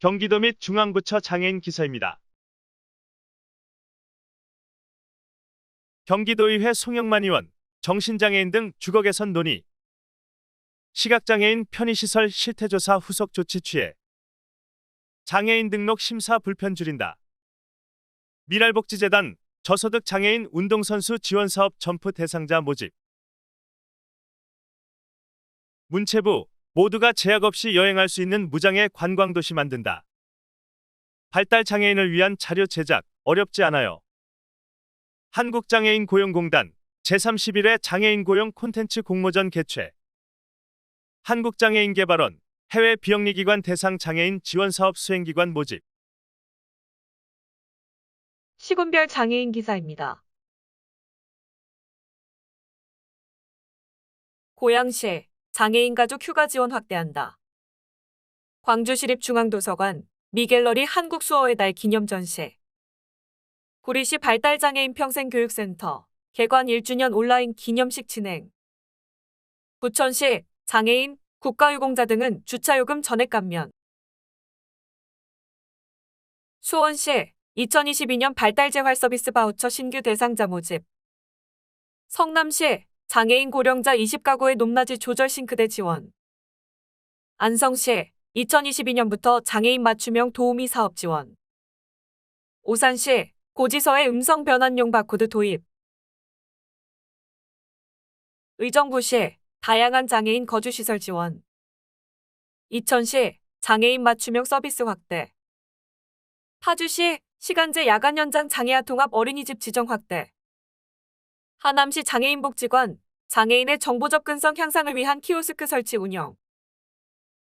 경기도 및 중앙부처 장애인 기사입니다. 경기도의회 송영만 의원, 정신장애인 등 주거 개선 논의. 시각장애인 편의시설 실태조사 후속 조치 취해. 장애인 등록 심사 불편 줄인다. 미랄복지재단 저소득 장애인 운동선수 지원사업 점프 대상자 모집. 문체부 모두가 제약 없이 여행할 수 있는 무장애 관광도시 만든다. 발달 장애인을 위한 자료 제작 어렵지 않아요. 한국장애인 고용공단 제31회 장애인 고용 콘텐츠 공모전 개최. 한국장애인 개발원 해외 비영리기관 대상 장애인 지원사업 수행기관 모집. 시군별 장애인 기사입니다. 고양시 장애인 가족 휴가 지원 확대한다. 광주시립중앙도서관 미갤러리 한국수어의 달 기념 전시 구리시 발달장애인 평생교육센터 개관 1주년 온라인 기념식 진행 부천시 장애인 국가유공자 등은 주차요금 전액 감면 수원시 2022년 발달재활 서비스 바우처 신규 대상자 모집. 성남시 장애인 고령자 20가구의 높낮이 조절 싱크대 지원. 안성시 2022년부터 장애인 맞춤형 도우미 사업 지원. 오산시 고지서의 음성 변환용 바코드 도입. 의정부시 다양한 장애인 거주시설 지원. 이천시 장애인 맞춤형 서비스 확대. 파주시 시간제 야간 연장 장애아 통합 어린이집 지정 확대. 하남시 장애인복지관 장애인의 정보 접근성 향상을 위한 키오스크 설치 운영.